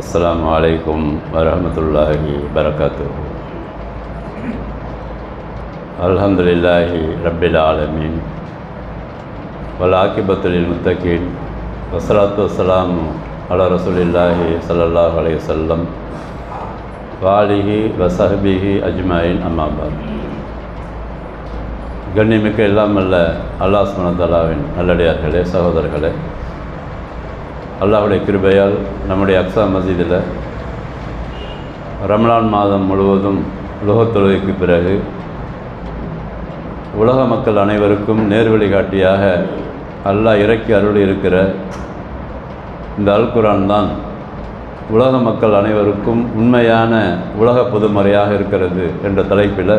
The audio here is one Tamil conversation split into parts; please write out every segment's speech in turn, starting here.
அஸ்லாம் வலைக்கும் வரமத்துல்லாஹி வரகாத்து அல்ஹம்துலில்லாஹி ரபில் ஆலமீன் வலாக்கிபத்துலில் முத்தகீன் வசலாத்து வசலாம் அல ரசூலில்லாஹி சல்லாஹ் அலைய சொல்லம் வாலிஹி வசஹபிஹி அஜ்மாயின் அம்மாபாத் கண்ணிமிக்க இல்லாமல்ல அல்லாஹ் சுனதலாவின் நல்லடியார்களே சகோதரர்களே அல்லாஹுடைய கிருபையால் நம்முடைய அக்ஸா மசீதில் ரமலான் மாதம் முழுவதும் உலகத் தொழுகைக்கு பிறகு உலக மக்கள் அனைவருக்கும் நேர்வழி காட்டியாக அல்லாஹ் இறக்கி அருள் இருக்கிற இந்த அல் குரான் தான் உலக மக்கள் அனைவருக்கும் உண்மையான உலக பொதுமறையாக இருக்கிறது என்ற தலைப்பில்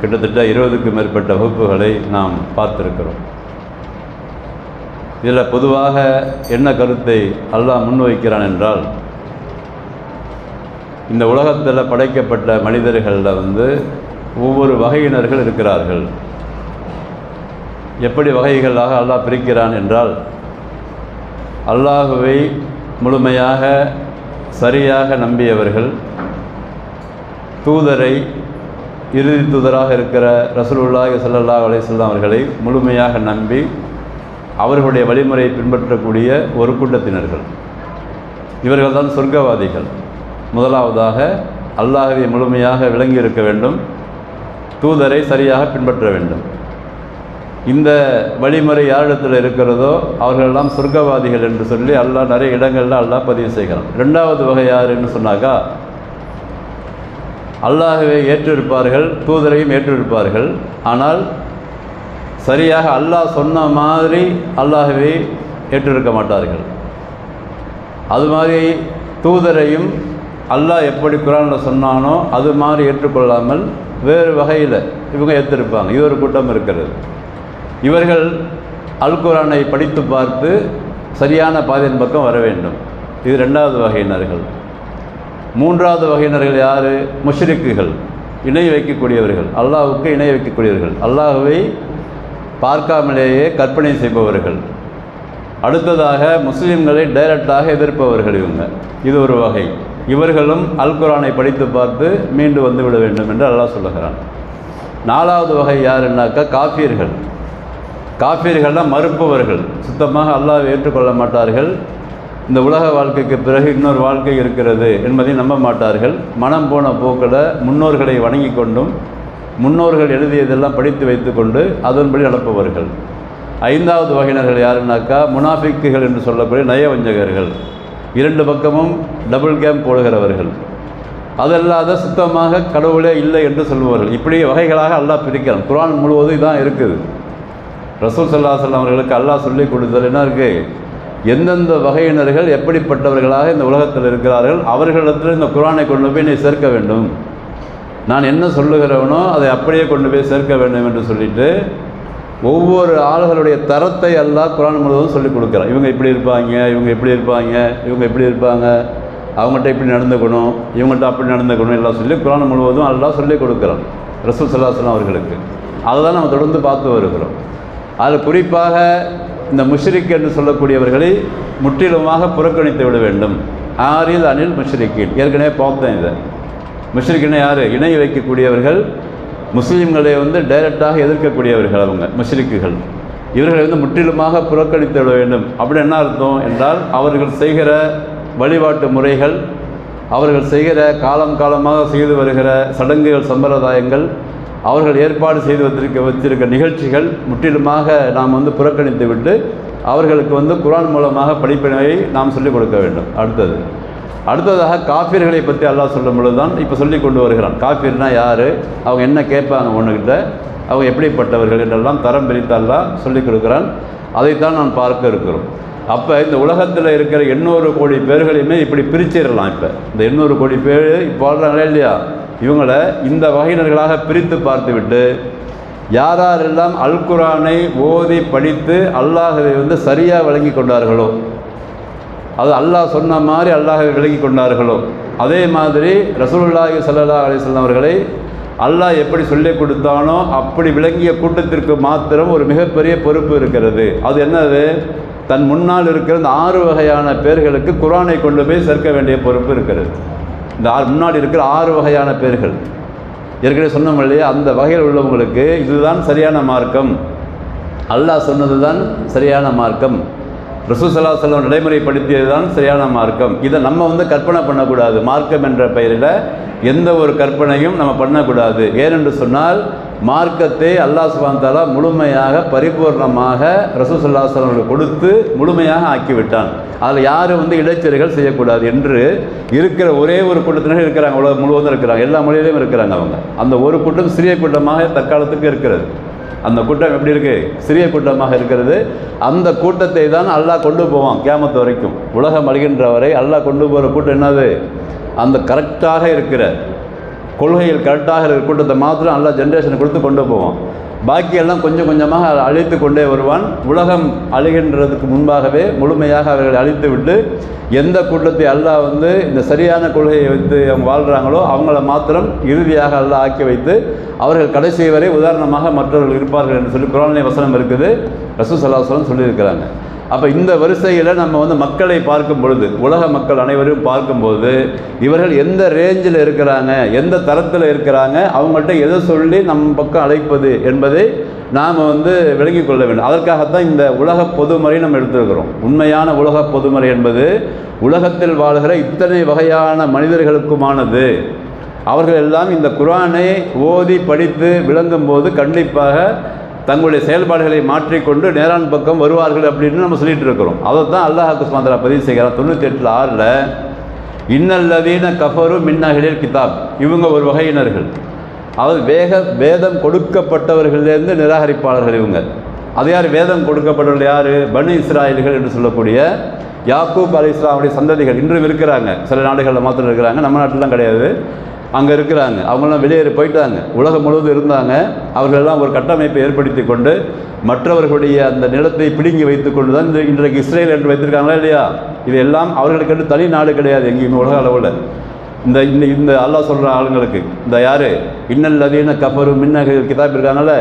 கிட்டத்தட்ட இருபதுக்கும் மேற்பட்ட வகுப்புகளை நாம் பார்த்துருக்கிறோம். இதில் பொதுவாக என்ன கருத்தை அல்லாஹ் முன்வைக்கிறான் என்றால் இந்த உலகத்தில் படைக்கப்பட்ட மனிதர்களில் வந்து ஒவ்வொரு வகையினர்கள் இருக்கிறார்கள். எப்படி வகைகளாக அல்லாஹ் பிரிக்கிறான் என்றால் அல்லாஹுவை முழுமையாக சரியாக நம்பியவர்கள் தூதரை இறுதி தூதராக இருக்கிற ரசூலுல்லாஹி ஸல்லல்லாஹு அலையம் அவர்களை முழுமையாக நம்பி அவர்களுடைய வழிமுறையை பின்பற்றக்கூடிய ஒரு கூட்டத்தினர்கள். இவர்கள் தான் சொர்க்கவாதிகள். முதலாவதாக அல்லாஹவை முழுமையாக விளங்கி இருக்க வேண்டும். தூதரை சரியாக பின்பற்ற வேண்டும். இந்த வழிமுறை யாரிடத்தில் இருக்கிறதோ அவர்களெல்லாம் சொர்க்கவாதிகள் என்று சொல்லி அல்லாஹ் நிறைய இடங்களில் அல்லாஹ் பதிவு செய்கிறான். ரெண்டாவது வகை யாருன்னு சொன்னாக்கா அல்லாஹவே ஏற்றிருப்பார்கள் தூதரையும் ஏற்றிருப்பார்கள். ஆனால் சரியாக அல்லாஹ் சொன்ன மாதிரி அல்லாஹவே ஏற்றிருக்க மாட்டார்கள். அது மாதிரி தூதரையும் அல்லாஹ் எப்படி குரானில் சொன்னானோ அது மாதிரி ஏற்றுக்கொள்ளாமல் வேறு வகையில் இவங்க ஏற்றிருப்பாங்க. இது ஒரு கூட்டம் இருக்கிறது. இவர்கள் அல் குரானை படித்து பார்த்து சரியான பாதையின் பக்கம் வர வேண்டும். இது ரெண்டாவது வகையினர்கள். மூன்றாவது வகையினர்கள் யார்? முஷ்ரிக்குகள். இணை வைக்கக்கூடியவர்கள். அல்லாஹுக்கு இணை வைக்கக்கூடியவர்கள். அல்லாஹுவை பார்க்காமலேயே கற்பனை செய்பவர்கள். அடுத்ததாக முஸ்லீம்களை டைரக்டாக எதிர்ப்பவர்கள் இவங்க. இது ஒரு வகை. இவர்களும் அல் குரானை படித்து பார்த்து மீண்டு வந்து விட வேண்டும் என்று அல்லாஹ் சொல்லுகிறான். நாலாவது வகை யாருன்னாக்கா காஃபியர்கள் காஃபியர்கள்லாம் மறுப்பவர்கள். சுத்தமாக அல்லாஹ் ஏற்றுக்கொள்ள மாட்டார்கள். இந்த உலக வாழ்க்கைக்கு பிறகு இன்னொரு வாழ்க்கை இருக்கிறது என்பதை நம்ப மாட்டார்கள். மனம் போன போக்கில் முன்னோர்களை வணங்கி கொண்டும் முன்னோர்கள் எழுதியதெல்லாம் படித்து வைத்துக்கொண்டு அதன்படி நடப்பவர்கள். ஐந்தாவது வகையினர்கள் யாருன்னாக்கா முனாஃபிக்குகள் என்று சொல்லக்கூடிய நயவஞ்சகர்கள். இரண்டு பக்கமும் டபுள் கேம் போடுகிறவர்கள். அதல்லாத சுத்தமாக கடவுளே இல்லை என்று சொல்பவர்கள். இப்படி வகைகளாக அல்லாஹ் பிரிக்கிறான். குரான் முழுவதும் இதான் இருக்குது. ரசூல் சல்லா சொல்லம் அவர்களுக்கு அல்லாஹ் சொல்லி கொடுத்தது என்ன இருக்குது எந்தெந்த வகையினர்கள் எப்படிப்பட்டவர்களாக இந்த உலகத்தில் இருக்கிறார்கள் அவர்களிடத்தில் இந்த குரானை கொண்டு போய் நீ சேர்க்க வேண்டும். நான் என்ன சொல்லுகிறவனோ அதை அப்படியே கொண்டு போய் சேர்க்க வேண்டும் என்று சொல்லிட்டு ஒவ்வொரு ஆளுகளுடைய தரத்தை எல்லாம் குரான் முழுவதும் சொல்லிக் கொடுக்குறான். இவங்க இப்படி இருப்பாங்க இவங்க இப்படி இருப்பாங்க இவங்க இப்படி இருப்பாங்க அவங்கள்ட்ட இப்படி நடந்துக்கணும் இவங்கள்ட்ட அப்படி நடந்துக்கணும் எல்லாம் சொல்லி குரான் முழுவதும் எல்லாம் சொல்லிக் கொடுக்குறான். ரசூல் சல்லாஸ்லாம் அவர்களுக்கு. அதை தான் நம்ம தொடர்ந்து பார்த்து வருகிறோம். அதில் குறிப்பாக இந்த முஷ்ரிக் என்று சொல்லக்கூடியவர்களை முற்றிலுமாக புறக்கணித்து விட வேண்டும். ஆரில் அனில் முஷ்ரிக்கின். ஏற்கனவே பார்த்தேன் இதை. முஷ்ரிக்கினை யார்? இணை வைக்கக்கூடியவர்கள் முஸ்லீம்களை வந்து டைரெக்டாக எதிர்க்கக்கூடியவர்கள் அவங்க முஷ்ரிக்குகள். இவர்களை வந்து முற்றிலுமாக புறக்கணித்து விட வேண்டும். அப்படி என்ன அர்த்தம் என்றால் அவர்கள் செய்கிற வழிபாட்டு முறைகள் அவர்கள் செய்கிற காலம் காலமாக செய்து வருகிற சடங்குகள் சம்பிரதாயங்கள் அவர்கள் ஏற்பாடு செய்து வைத்திருக்க வச்சிருக்க நிகழ்ச்சிகள் முற்றிலுமாக நாம் வந்து புறக்கணித்து விட்டு அவர்களுக்கு வந்து குரான் மூலமாக படிப்பினையை நாம் சொல்லிக் கொடுக்க வேண்டும். அடுத்தது அடுத்ததாக காஃபியர்களை பற்றி அல்லாஹ் சொல்லும் பொழுது தான் இப்போ சொல்லி கொண்டு வருகிறான். காஃபிர்னா யார்? அவங்க என்ன கேட்பாங்க ஒன்றுக்கிட்ட அவங்க எப்படிப்பட்டவர்கள் என்றெல்லாம் தரம் பிரித்து அல்லாஹ் சொல்லிக் கொடுக்குறான். அதைத்தான் நான் பார்க்க இருக்கிறோம். அப்போ இந்த உலகத்தில் இருக்கிற எண்ணூறு கோடி பேர்களையுமே இப்படி பிரிச்சிடலாம் இப்போ. இந்த எண்ணூறு கோடி பேர் இப்போ வாழ்கிறாங்களே இல்லையா? இவங்களை இந்த வகையினர்களாக பிரித்து பார்த்துவிட்டு யார் யாரெல்லாம் அல் குரானை ஓதி படித்து அல்லாஹவை வந்து சரியாக விளங்கி கொண்டார்களோ அது அல்லாஹ் சொன்ன மாதிரி அல்லாஹை விலகி கொண்டார்களோ? அதே மாதிரி ரசூலுல்லாஹி சல்லா அலிஸ்லாம் அவர்களை அல்லாஹ் எப்படி சொல்லிக் கொடுத்தானோ அப்படி விளங்கிய கூட்டத்திற்கு மாத்திரம் ஒரு மிகப்பெரிய பொறுப்பு இருக்கிறது. அது என்னது? தன் முன்னால் இருக்கிற இந்த ஆறு வகையான பேர்களுக்கு குரானை கொண்டு போய் சேர்க்க வேண்டிய பொறுப்பு இருக்கிறது. இந்த ஆறு முன்னாடி இருக்கிற ஆறு வகையான பேர்கள். ஏற்கனவே சொன்னோம் இல்லையா? அந்த வகையில் உள்ளவங்களுக்கு இதுதான் சரியான மார்க்கம். அல்லாஹ் சொன்னது தான் சரியான மார்க்கம். ரசூசல்லா செல்லம் நடைமுறைப்படுத்தியது தான் சரியான மார்க்கம். இதை நம்ம வந்து கற்பனை பண்ணக்கூடாது. மார்க்கம் என்ற பெயரில் எந்த ஒரு கற்பனையும் நம்ம பண்ணக்கூடாது. ஏனென்று சொன்னால் மார்க்கத்தை அல்லாஹ் சுபாந்தாலா முழுமையாக பரிபூர்ணமாக ரசூசல்லா செல்லம் கொடுத்து முழுமையாக ஆக்கிவிட்டான். அதில் யாரும் வந்து இடைச்செருகள் செய்யக்கூடாது என்று இருக்கிற ஒரே ஒரு கூட்டத்தினர் இருக்கிறாங்க. உலகம் முழுவதும் இருக்கிறாங்க. எல்லா மொழியிலையும் இருக்கிறாங்க அவங்க. அந்த ஒரு கூட்டம் சிறிய கூட்டமாக தற்காலத்துக்கு இருக்கிறது. அந்த கூட்டம் எப்படி இருக்கு? சிறிய கூட்டமாக இருக்கிறது. அந்த கூட்டத்தை தான் அல்லாஹ் கொண்டு போவான் கேமத்து வரைக்கும். உலகம் அழிகின்றவரை அல்லாஹ் கொண்டு போகிற கூட்டம் என்னது? அந்த கரெக்டாக இருக்கிற கொள்கையில் கரெக்டாக இருக்கிற கூட்டத்தை மாத்திரம் நல்லா ஜென்ரேஷனை கொடுத்து கொண்டு போவான். பாக்கியெல்லாம் கொஞ்சம் கொஞ்சமாக அழித்து கொண்டே வருவான். உலகம் அழிகின்றதுக்கு முன்பாகவே முழுமையாக அவர்களை அழித்து விட்டு எந்த கூட்டத்தை அல்லாஹ் வந்து இந்த சரியான கொள்கையை வைத்து அவங்க வாழ்கிறாங்களோ அவங்கள மாத்திரம் இறுதியாக அல்லாஹ் ஆக்கி வைத்து அவர்கள் கடைசி வரை உதாரணமாக மற்றவர்கள் இருப்பார்கள் என்று சொல்லி குரானிலே வசனம் இருக்குது. ரசூ சல்லாஹலம் சொல்லியிருக்கிறாங்க. அப்போ இந்த வரிசையில் நம்ம வந்து மக்களை பார்க்கும் பொழுது உலக மக்கள் அனைவரும் பார்க்கும்போது இவர்கள் எந்த ரேஞ்சில் இருக்கிறாங்க எந்த தரத்தில் இருக்கிறாங்க அவங்கள்ட்ட எதை சொல்லி நம் பக்கம் அழைப்பது என்பதை நாம் வந்து விளங்கிக் கொள்ள வேண்டும். அதற்காகத்தான் இந்த உலக பொதுமறை நம்ம எடுத்துருக்கிறோம். உண்மையான உலக பொதுமறை என்பது உலகத்தில் வாழ்கிற இத்தனை வகையான மனிதர்களுக்குமானது. அவர்கள் எல்லாம் இந்த குரானை ஓதி படித்து விளங்கும் போது கண்டிப்பாக தங்களுடைய செயல்பாடுகளை மாற்றிக்கொண்டு நேரான் பக்கம் வருவார்கள் அப்படின்னு நம்ம சொல்லிட்டு இருக்கிறோம். அதை தான் அல்லாஹ் குஸ்மாந்தரா பதிவு செய்கிறார். தொண்ணூற்றி எட்டில் ஆறில் இன்னல்லதீன கஃபரு மின்னகளில் கிதாப். இவங்க ஒரு வகையினர்கள். அதாவது வேக வேதம் கொடுக்கப்பட்டவர்கள்லேருந்து நிராகரிப்பாளர்கள் இவங்க. அது யார்? வேதம் கொடுக்கப்பட்டவர்கள் யார்? பனு இஸ்ராயல்கள் என்று சொல்லக்கூடிய யாக்கூப் அலி இஸ்லாமுடைய சந்ததிகள். இன்றும் இருக்கிறாங்க. சில நாடுகளில் மாத்திரம் இருக்கிறாங்க. நம்ம நாட்டிலாம் கிடையாது. அங்கே இருக்கிறாங்க. அவங்களாம் வெளியேறி போயிட்டாங்க. உலகம் முழுவதும் இருந்தாங்க. அவர்களெல்லாம் ஒரு கட்டமைப்பை ஏற்படுத்தி கொண்டு மற்றவர்களுடைய அந்த நிலத்தை பிடுங்கி வைத்து கொண்டு தான் இந்த இன்றைக்கு இஸ்ரேல் என்று வைத்திருக்காங்களா இல்லையா? இது எல்லாம் அவர்களுக்கு தனி நாடு கிடையாது எங்கேயுமே உலக அளவில். இந்த இந்த இந்த அல்லாஹ் சொல்கிற ஆளுங்களுக்கு. இந்த யார்? இன்னல் அதீன கஃபரு மின்னகள் கிதாப் இருக்காங்களே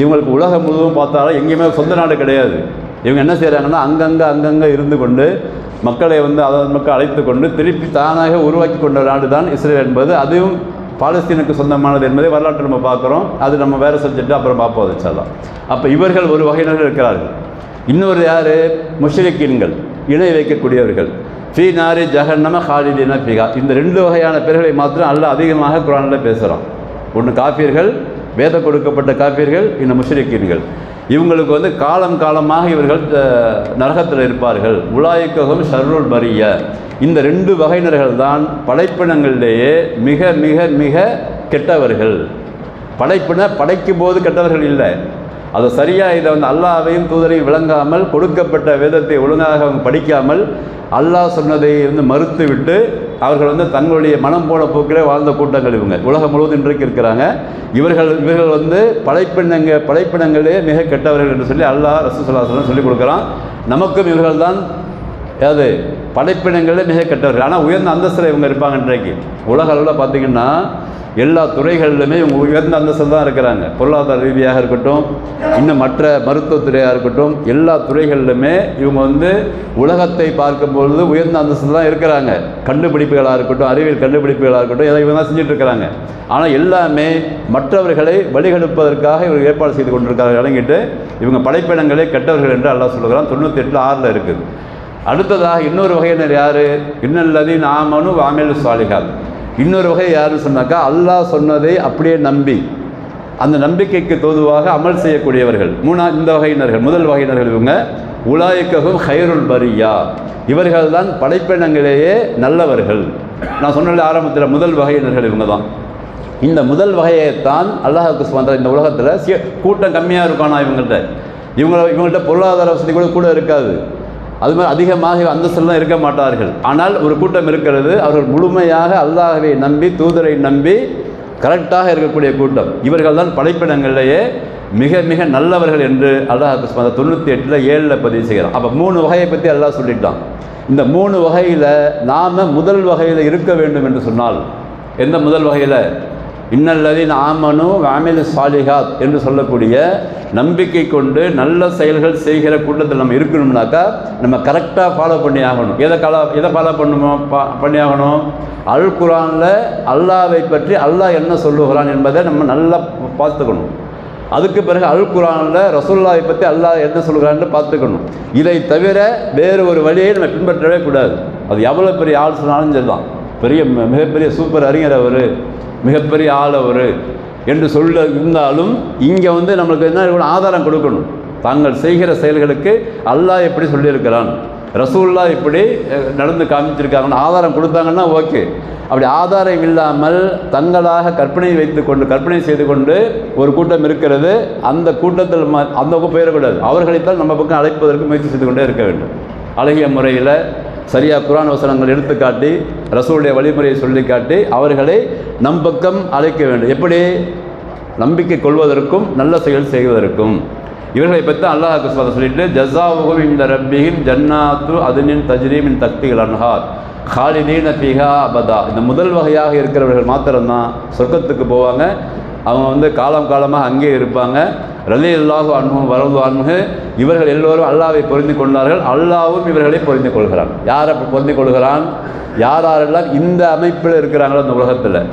இவங்களுக்கு உலகம் முழுவதும் பார்த்தாலும் எங்கேயுமே சொந்த நாடு கிடையாது. இவங்க என்ன செய்கிறாங்கன்னா அங்கங்கே அங்கங்கே இருந்து கொண்டு மக்களை வந்து அதாவது மக்கள் அழைத்து கொண்டு திருப்பி தானாக உருவாக்கி கொண்ட நாடு தான் இஸ்ரேல் என்பது. அதுவும் பாலஸ்தீனுக்கு சொந்தமானது என்பதை வரலாற்று நம்ம பார்க்குறோம். அது நம்ம வேறு சப்ஜெக்ட் அப்புறம் பார்ப்போம் வச்சாலும் அப்போ இவர்கள் ஒரு வகையினர்கள் இருக்கிறார்கள். இன்னொரு யார்? முஷ்ரிக்கீன்கள் இணை வைக்கக்கூடியவர்கள். ஃபீ நாரி ஜஹன்னம ஹாலிதீன ஃபிகா இந்த ரெண்டு வகையான பேர்களை மாத்திரம் அல்ல அதிகமாக குரானில் பேசுகிறோம் ஒன்று காப்பீர்கள் வேத கொடுக்கப்பட்ட காப்பீர்கள் இன்னும் முஷ்ரிக்கீன்கள். இவங்களுக்கு வந்து காலம் காலமாக இவர்கள் நரகத்தில் இருப்பார்கள். உலாய்க்ககம் ஷர்ருல் பரிய. இந்த ரெண்டு வகையினர்கள் தான் படைப்பினங்களிலேயே மிக மிக மிக கெட்டவர்கள். படைப்பின படைக்கும் போது கெட்டவர்கள் இல்லை. அது சரியாக இதை வந்து அல்லாவையும் தூதரையும் விளங்காமல் கொடுக்கப்பட்ட வேதத்தை ஒழுங்காக படிக்காமல் அல்லாஹ் சொன்னதை வந்து மறுத்து விட்டு அவர்கள் வந்து தங்களுடைய மனம் போன போக்கிலே வாழ்ந்த கூட்டங்கள் இவங்க. உலகம் முழுவதும் இன்றைக்கு இருக்கிறாங்க. இவர்கள் இவர்கள் வந்து படைப்பினங்க படைப்பினங்களே மிக கெட்டவர்கள் என்று சொல்லி அல்லாஹ் ரசூசல்லாசலம் சொல்லிக் கொடுக்குறான். நமக்கும் இவர்கள் தான் ஏதாவது படைப்பினங்களில் மிக கெட்டவர்கள். ஆனால் உயர்ந்த அந்தஸ்தில் இவங்க இருப்பாங்க இன்றைக்கு. உலக அளவில் பார்த்தீங்கன்னா எல்லா துறைகளிலுமே இவங்க உயர்ந்த அந்தஸ்தில் தான் இருக்கிறாங்க. பொருளாதார ரீதியாக இருக்கட்டும் இன்னும் மற்ற மருத்துவத்துறையாக இருக்கட்டும் எல்லா துறைகளிலுமே இவங்க வந்து உலகத்தை பார்க்கும்பொழுது உயர்ந்த அந்தஸ்தில் தான் இருக்கிறாங்க. கண்டுபிடிப்புகளாக இருக்கட்டும் அறிவியல் கண்டுபிடிப்புகளாக இருக்கட்டும் இதை இவங்க தான் செஞ்சுட்டு இருக்கிறாங்க. ஆனால் எல்லாமே மற்றவர்களை வழிகெடுப்பதற்காக இவர் ஏற்பாடு செய்து கொண்டிருக்கிறார்கள். இறங்கிட்டு இவங்க படைப்பினங்களே கெட்டவர்கள் என்று எல்லாம் சொல்லுகிறான். தொண்ணூற்றி எட்டில் ஆறில் இருக்குது அடுத்ததாக இன்னொரு வகையினர் யார்? இன்னல்லதி நாமனு வாமல் சாலிகாத் இன்னொரு வகை யாருன்னு சொன்னாக்கா அல்லாஹ் சொன்னதை அப்படியே நம்பி. அந்த நம்பிக்கைக்கு தோதுவாக அமல் செய்யக்கூடியவர்கள் மூணா இந்த வகையினர்கள் முதல் வகையினர்கள் இவங்க உலாய்க்ககும் ஹைருல் பரியா. இவர்கள் தான் படைப்பினங்களிலேயே நல்லவர்கள். நான் சொன்ன ஆரம்பத்தில் முதல் வகையினர்கள் இவங்க தான் இந்த முதல் வகையைத்தான் அல்லாஹுக்கு சுமந்த இந்த உலகத்தில் சீ கூட்டம் கம்மியாக இருக்கானா இவங்கள்ட்ட? இவங்க இவங்கள்ட்ட பொருளாதார வசதி கூட கூட இருக்காது. அது மாதிரி அதிகமாக அந்தஸ்தெல்லாம் இருக்க மாட்டார்கள். ஆனால் ஒரு கூட்டம் இருக்கிறது அவர்கள் முழுமையாக அல்லாஹவை நம்பி தூதரை நம்பி கரெக்டாக இருக்கக்கூடிய கூட்டம். இவர்கள் தான் படைப்பிடங்களிலேயே மிக மிக நல்லவர்கள் என்று அல்லாஹ் அந்த தொண்ணூற்றி எட்டில் ஏழில் பதிவு செய்கிறான். அப்போ மூணு வகையை பற்றி அல்லாஹ் சொல்லிட்டான். இந்த மூணு வகையில் நாம் முதல் வகையில் இருக்க வேண்டும் என்று சொன்னால் எந்த முதல் வகையில்? இன்னல்லதின் ஆமனு வாமில் சாலிகாத் என்று சொல்லக்கூடிய நம்பிக்கை கொண்டு நல்ல செயல்கள் செய்கிற கூட்டத்தில் நம்ம இருக்கணும்னாக்கா நம்ம கரெக்டாக ஃபாலோ பண்ணி ஆகணும். எதை கலா எதை ஃபாலோ பண்ணுமோ பா பண்ணி ஆகணும்? அல் குரானில் அல்லாவை பற்றி அல்லாஹ் என்ன சொல்லுகிறான் என்பதை நம்ம நல்லா பார்த்துக்கணும். அதுக்கு பிறகு அல் குரானில் ரசூல்லாவை பற்றி அல்லாஹ் என்ன சொல்கிறான்னு பார்த்துக்கணும். இதை தவிர வேறு ஒரு வழியை நம்ம பின்பற்றவே கூடாது. அது எவ்வளோ பெரிய ஆள் சொன்னாலும் சரிதான். பெரிய மிகப்பெரிய சூப்பர் அறிஞர் அவர். மிகப்பெரிய ஆள் அவர் என்று சொல்ல இருந்தாலும் இங்கே வந்து நம்மளுக்கு என்ன ஆதாரம் கொடுக்கணும். தாங்கள் செய்கிற செயல்களுக்கு அல்லாஹ் எப்படி சொல்லியிருக்கிறான்? ரசூல்லா இப்படி நடந்து காமிச்சிருக்காங்கன்னு ஆதாரம் கொடுத்தாங்கன்னா ஓகே. அப்படி ஆதாரம் இல்லாமல் தங்களாக கற்பனை வைத்து கொண்டு கற்பனை செய்து கொண்டு ஒரு கூட்டம் இருக்கிறது. அந்த கூட்டத்தில் ம- அந்த பக்கம் போயிடக்கூடாது. அவர்களைத்தான் நம்ம பக்கம் அழைப்பதற்கு முயற்சி செய்து கொண்டே இருக்க வேண்டும். அழகிய முறையில் சரியாக குரான் வசனங்கள் எடுத்துக்காட்டி ரசூலுடைய வழிமுறையை சொல்லி காட்டி அவர்களை நம் பக்கம் அழைக்க வேண்டும். எப்படி? நம்பிக்கை கொள்வதற்கும் நல்ல செயல் செய்வதற்கும். இவர்களை பற்றி அல்லாஹ் சொல்லிட்டு ஜஸாவுகும் இந்த ரப்பியின் ஜன்னாத்து அதுனின் தஜ்ரீமின் தக்திகள் அன்ஹார். ஹாலிதீன ஃபிஹா அபதா. இந்த முதல் வகையாக இருக்கிறவர்கள் மாத்திரம்தான் சொர்க்கத்துக்கு போவாங்க. அவங்க வந்து காலம் காலமாக அங்கேயே இருப்பாங்க. ரலி அல்லாஹு அன்பும் வரது அன்பு இவர்கள் எல்லோரும் அல்லாவை புரிந்து கொண்டார்கள். அல்லாவும் இவர்களை பொருந்தி கொள்கிறான். யார் அப்படி பொருந்தி கொள்கிறான்? யார் யாரெல்லாம் இந்த அமைப்பில் இருக்கிறாங்களோ அந்த உலகத்தில்.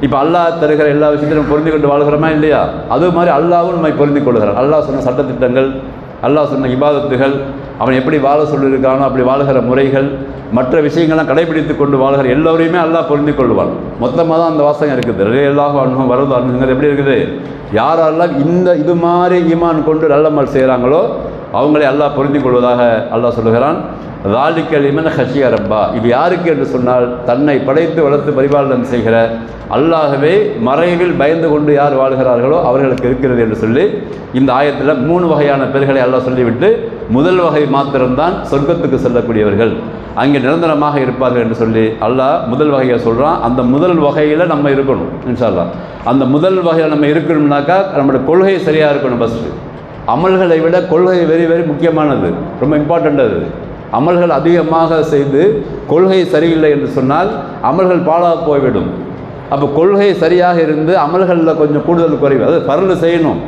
இப்போ அல்லாஹ் தருகிற எல்லா விஷயத்திலும் பொருந்தி கொண்டு வாழ்கிறோமா இல்லையா? அது மாதிரி அல்லாவும் நம்மை பொருந்தி கொள்கிறான். அல்லாஹ் சொன்ன சட்டத்திட்டங்கள் அல்லாஹ் சொன்ன இபாதத்துகள் அவன் எப்படி வாழ சொல்லியிருக்கானோ அப்படி வாழுகிற முறைகள் மற்ற விஷயங்கள்லாம் கடைபிடித்து கொண்டு வாழ்கிற எல்லோரையுமே அல்லாஹ் பொருந்தி கொள்வான். மொத்தமாக தான் அந்த வாசகம் இருக்குது. ரே எல்லாஹ் அனுபவம் வரது அனுபவங்கிறது எப்படி இருக்குது? யாரெல்லாம் இந்த இது மாதிரி ஈமான் கொண்டு நல்லமல் செய்கிறாங்களோ அவங்களே அல்லாஹ் பொருந்தி கொள்வதாக அல்லாஹ் சொல்லுகிறான். ராலிக்கல் இமன ஹஷிய ரப்பா இது யாருக்கு என்று சொன்னால் தன்னை படைத்து வளர்த்து பரிபாலனம் செய்கிற அல்லாகவே மறைவில் பயந்து கொண்டு யார் வாழ்கிறார்களோ அவர்களுக்கு இருக்கிறது என்று சொல்லி இந்த ஆயத்தில் மூணு வகையான பெயர்களை அல்லாஹ் சொல்லிவிட்டு முதல் வகை மாத்திரம்தான் சொர்க்கத்துக்கு செல்லக்கூடியவர்கள். அங்கே நிரந்தரமாக இருப்பார்கள் என்று சொல்லி அல்லாஹ் முதல் வகையை சொல்கிறான் அந்த முதல் வகையில் நம்ம இருக்கணும் இன்ஷா அந்த முதல் வகையில் நம்ம இருக்கணும்னாக்கா நம்மளோட கொள்கை சரியாக இருக்கணும் ஃபஸ்ட்டு அமல்களை விட கொள்கை வெரி வெரி முக்கியமானது. ரொம்ப இம்பார்ட்டண்ட் அது. அமல்கள் அதிகமாக செய்து கொள்கை சரியில்லை என்று சொன்னால் அமல்கள் பாழாக போய்விடும். அப்போ கொள்கை சரியாக இருந்து அமல்களில் கொஞ்சம் கூடுதல் குறைவு. அது பரல் செய்யணும்.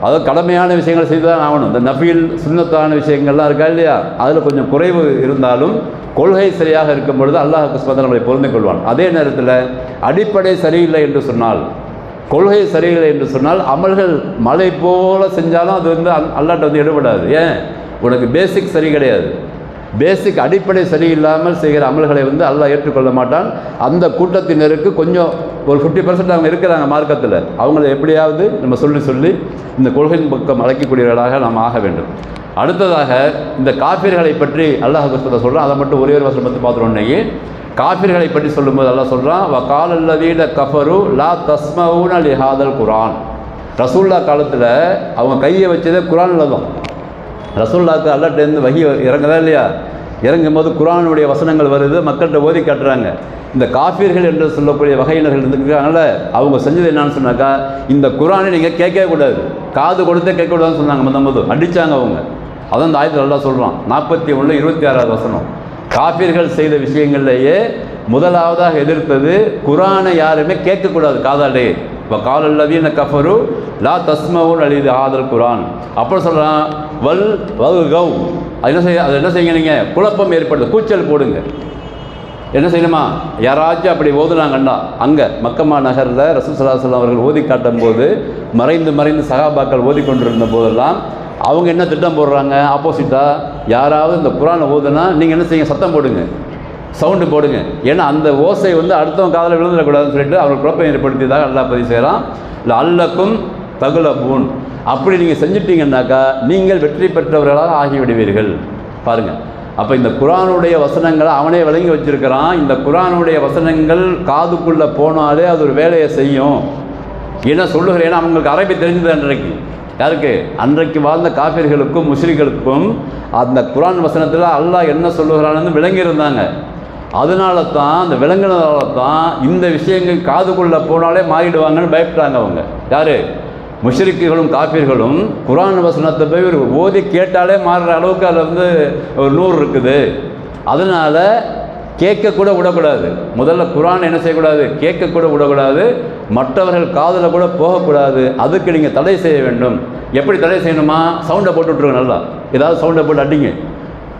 அதாவது கடமையான விஷயங்கள் செய்து தான் ஆகணும். இந்த நஃபீல் சுண்ணத்தான விஷயங்கள்லாம் இருக்கா இல்லையா? அதில் கொஞ்சம் குறைவு இருந்தாலும் கொள்கை சரியாக இருக்கும் பொழுது அல்லாஹ் குஸ்மத்தை நம்மளை பொருந்து கொள்வான். அதே நேரத்தில் அடிப்படை சரியில்லை என்று சொன்னால் கொள்கை சரியில்லை என்று சொன்னால் அமல்கள் மலை போல செஞ்சாலும் அது வந்து அல்லாட்ட வந்து எடுபடாது. ஏன்? உனக்கு பேசிக் சரி கிடையாது. பேசிக் அடிப்படை சரியில்லாமல் செய்கிற அமல்களை வந்து அல்லாஹ் ஏற்றுக்கொள்ள மாட்டான். அந்த கூட்டத்தினருக்கு கொஞ்சம் ஒரு ஃபிஃப்டி பர்சன்ட் அவங்க இருக்கிறாங்க மார்க்கத்தில். அவங்கள எப்படியாவது நம்ம சொல்லி சொல்லி இந்த கொள்கையின் பக்கம் அழைக்கக்கூடியவர்களாக நாம் ஆக வேண்டும். அடுத்ததாக இந்த காப்பீர்களை பற்றி அல்லாஹ் குஸ்தத்தை சொல்கிறான் அதை மட்டும் ஒரே ஒரு வசனம் பார்த்து பார்த்துருவோன்னே காப்பீர்களை பற்றி சொல்லும்போது அல்லாஹ் சொல்கிறான் வ காலல்லதீன கஃபரு லா தஸ்மவுன் அலி ஹாதல் குரான் ரசூல்லா காலத்தில் அவங்க கையை வச்சதே குரானில் தான். ரசூல்லாக்கு அல்லாட்டேருந்து வகி இறங்குதா இல்லையா? இறங்கும் போது குரானுடைய வசனங்கள் வருது மக்கள்கிட்ட ஓதி காட்டுறாங்க. இந்த காஃபியர்கள் என்று சொல்லக்கூடிய வகையினர்கள் இருக்காங்கல்ல அவங்க செஞ்சது என்னன்னு சொன்னாக்கா இந்த குரானை நீங்கள் கேட்கவே கூடாது. காது கொடுத்தே கேட்கக்கூடாதுன்னு சொன்னாங்க முதம்போது அடித்தாங்க அவங்க. அதான் இந்த ஆயத்தில் நல்லா சொல்கிறான் நாற்பத்தி ஒன்று இருபத்தி ஆறாவது வசனம். காஃபியர்கள் செய்த விஷயங்கள்லேயே முதலாவதாக எதிர்த்தது குரானை யாருமே கேட்கக்கூடாது காதாலே இப்போ காலல்லதீன கஃபரு லா தஸ்மவுன் அலிது ஆதல் குரான் அப்புறம் சொல்கிறான் வல் வகு கவ் அது என்ன செய்ய அது என்ன செய்யுங்க நீங்கள் குழப்பம் ஏற்படுது. கூச்சல் போடுங்க. என்ன செய்யணுமா? யாராச்சும் அப்படி ஓதுனாங்கன்னா அங்கே மக்கம்மா நகரில் ரசூல் சலாஹ் அவர்கள் ஓதி காட்டும் போது மறைந்து மறைந்து சகாபாக்கள் ஓதி கொண்டிருந்த போதெல்லாம் அவங்க என்ன திட்டம் போடுறாங்க? ஆப்போசிட்டாக யாராவது இந்த குரானை ஓதுனா நீங்கள் என்ன செய்யுங்க? சத்தம் போடுங்க. சவுண்டு போடுங்க. ஏன்னா அந்த ஓசை வந்து அடுத்தவங்க காதில் விழுந்துடக்கூடாதுன்னு சொல்லிட்டு அவர்கள் குழப்பம் ஏற்படுத்தியதாக அல்லா பதிவு செய்கிறான். இல்லை அல்லக்கும் தகுலபூன். அப்படி நீங்கள் செஞ்சிட்டீங்கன்னாக்கா நீங்கள் வெற்றி பெற்றவர்களாக ஆகிவிடுவீர்கள். பாருங்கள் அப்போ இந்த குரானுடைய வசனங்களை அவனே விளங்கி வச்சிருக்கிறான். இந்த குரானுடைய வசனங்கள் காதுக்குள்ளே போனாலே அது ஒரு வேலையை செய்யும். என்ன சொல்லுகிறேன் அவங்களுக்கு அரபி தெரிஞ்சது அன்றைக்கு. யாருக்கு? அன்றைக்கு வாழ்ந்த காபிர்களுக்கும் முஸ்லிம்களுக்கும் அந்த குரான் வசனத்தில் அல்லாஹ் என்ன சொல்லுகிறான்னு விளங்கியிருந்தாங்க. அதனால தான் அந்த விலங்கினதால தான் இந்த விஷயங்கள் காதுக்குள்ளே போனாலே மாறிடுவாங்கன்னு பயப்பட்டாங்க அவங்க. யார்? முஷரிக்குகளும் காப்பீர்களும் குரான் வசனத்தை போய் ஒரு ஓதி கேட்டாலே மாறுற அளவுக்கு அதில் வந்து ஒரு நூறு இருக்குது. அதனால் கேட்கக்கூட விடக்கூடாது. முதல்ல குரான் என்ன செய்யக்கூடாது? கேட்கக்கூட விடக்கூடாது. மற்றவர்கள் காதில் கூட போகக்கூடாது. அதுக்கு நீங்கள் தடை செய்ய வேண்டும். எப்படி தடை செய்யணுமா? சவுண்டை போட்டு விட்ருங்க நல்லா. ஏதாவது சவுண்டை போட்டு அடிங்க.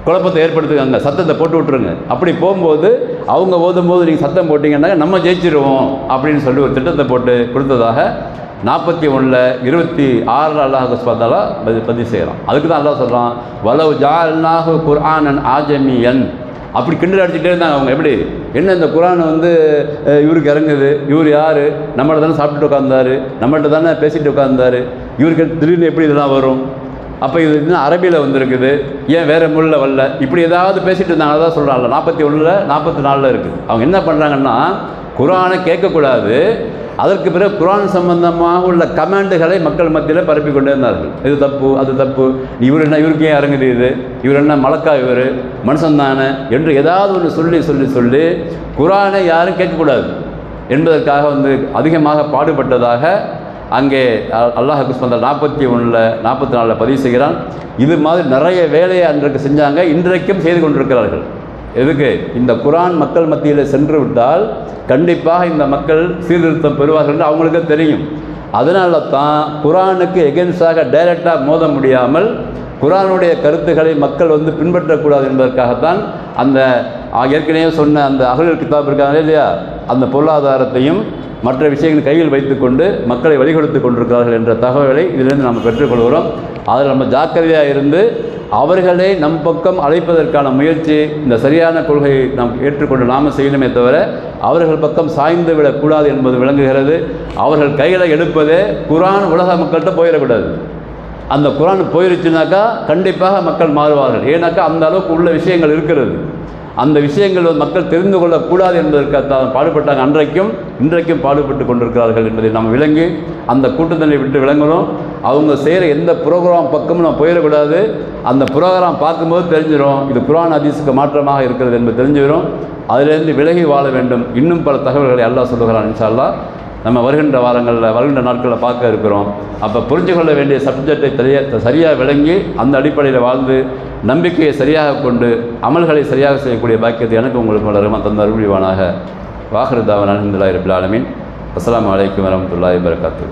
குழப்பத்தை ஏற்படுத்துக்காங்க. சத்தத்தை போட்டு விட்ருங்க அப்படி போகும்போது அவங்க ஓதும்போது நீங்கள் சத்தம் போட்டிங்கன்னா நம்ம ஜெயிச்சிருவோம் அப்படின்னு சொல்லி ஒரு திட்டத்தை போட்டு கொடுத்ததாக நாற்பத்தி ஒன்றில் இருபத்தி ஆறில் அல்லாஹ் பார்த்தாலா பதிவு செய்கிறான் அதுக்கு தான் அல்லாஹ் சொல்கிறான் வலவு ஜால்நாஹு குர்ஆனன் ஆஜமியன். அப்படி கிண்டல் அடிச்சுட்டே இருந்தாங்க அவங்க. எப்படி? என்ன இந்த குரான் வந்து இவருக்கு இறங்குது. இவர் யார்? நம்மள்ட்ட தானே சாப்பிட்டுட்டு உட்காந்தாரு நம்மள்ட்ட தானே பேசிட்டு உட்காந்தாரு இவருக்கு திடீர்னு எப்படி இதெல்லாம் வரும்? அப்போ இது இன்னும் அரபியில் வந்திருக்குது? ஏன் வேறு மொழியில் வரல? இப்படி ஏதாவது பேசிகிட்டு இருந்தாங்க தான் சொல்கிறாங்கல்ல நாற்பத்தி ஒன்றில் நாற்பத்தி நாலில் இருக்குது அவங்க என்ன பண்ணுறாங்கன்னா குரானை கேட்கக்கூடாது. அதற்கு பிறகு குரான் சம்பந்தமாக உள்ள கமாண்டுகளை மக்கள் மத்தியில் பரப்பி கொண்டே இருந்தார்கள். இது தப்பு அது தப்பு. இவர் என்ன இவருக்கு ஏன் இறங்குது இது? இவர் என்ன மலக்கா இவர்? மனுஷன்தானே என்று ஏதாவது ஒன்று சொல்லி சொல்லி சொல்லி குரானை யாரும் கேட்கக்கூடாது. என்பதற்காக வந்து அதிகமாக பாடுபட்டதாக அங்கே அ- அல்லாஹ் குஸ்மந்த நாற்பத்தி ஒன்றில் நாற்பத்தி நாலில் பதிவு செய்கிறான். இது மாதிரி நிறைய வேலையை அன்றைக்கு செஞ்சாங்க இன்றைக்கும் செய்து கொண்டிருக்கிறார்கள். எதுக்கு? இந்த குரான் மக்கள் மத்தியில் சென்று விட்டால் கண்டிப்பாக இந்த மக்கள் சீர்திருத்தம் பெறுவார்கள் என்று அவங்களுக்கு தெரியும். அதனால தான் குரானுக்கு எகென்ஸ்டாக டைரெக்டாக மோத முடியாமல் குரானுடைய கருத்துக்களை மக்கள் வந்து பின்பற்றக்கூடாது என்பதற்காகத்தான் அந்த ஏற்கனவே சொன்ன அந்த அகல் கிதாப் இருக்காங்க இல்லையா? அந்த பொருளாதாரத்தையும் மற்ற விஷயங்கள் கையில் வைத்துக்கொண்டு மக்களை வழிகொடுத்து கொண்டிருக்கிறார்கள் என்ற தகவலை இதிலிருந்து நாம் பெற்றுக்கொள்கிறோம் அதில் நம்ம ஜாக்கிரதையாக இருந்து அவர்களை நம் பக்கம் அழைப்பதற்கான முயற்சி இந்த சரியான கொள்கையை நாம் ஏற்றுக்கொண்டு நாம செய்யணுமே தவிர அவர்கள் பக்கம் சாய்ந்து விடக்கூடாது என்பது விளங்குகிறது. அவர்கள் கையில் எடுப்பதே குரான் உலக மக்கள்கிட்ட போயிடக்கூடாது. அந்த குரான் போயிருச்சுனாக்கா கண்டிப்பாக மக்கள் மாறுவார்கள். ஏன்னாக்கா அந்த அளவுக்கு உள்ள விஷயங்கள் இருக்கிறது. அந்த விஷயங்கள் மக்கள் தெரிந்து கொள்ளக்கூடாது என்பதற்காகத்தான் பாடுபட்டாங்க. அன்றைக்கும் இன்றைக்கும் பாடுபட்டு கொண்டிருக்கிறார்கள் என்பதை நாம் விளங்கி அந்த கூட்டத்தினை விட்டு விளங்கணும் அவங்க செய்கிற எந்த ப்ரோக்ராம் பக்கமும் நம்ம போயிடக்கூடாது. அந்த புரோகிராம் பார்க்கும்போது தெரிஞ்சிடும் இது குரான் அதிசுக்கு மாற்றமாக இருக்கிறது என்பது தெரிஞ்சிடும். அதிலிருந்து விலகி வாழ வேண்டும். இன்னும் பல தகவல்களை எல்லாம் சொல்லுகிறான் இன்ஷால்லா நம்ம வருகின்ற வாரங்களில் வருகின்ற நாட்களில் பார்க்க இருக்கிறோம். அப்போ புரிஞ்சு கொள்ள வேண்டிய சப்ஜெக்டை சரியா சரியாக விளங்கி அந்த அடிப்படையில் வாழ்ந்து நம்பிக்கையை சரியாக கொண்டு அமல்களை சரியாக செய்யக்கூடிய பாக்கியத்தை எனக்கு உங்களுக்கு வளருமா தந்த அருள்வானாக வாகருதாவன் அலமதுல்லாஹி ரபில் ஆலமீன். அஸ்ஸலாமு அலைக்கும் வரமத்துல்லாஹி வரகாத்து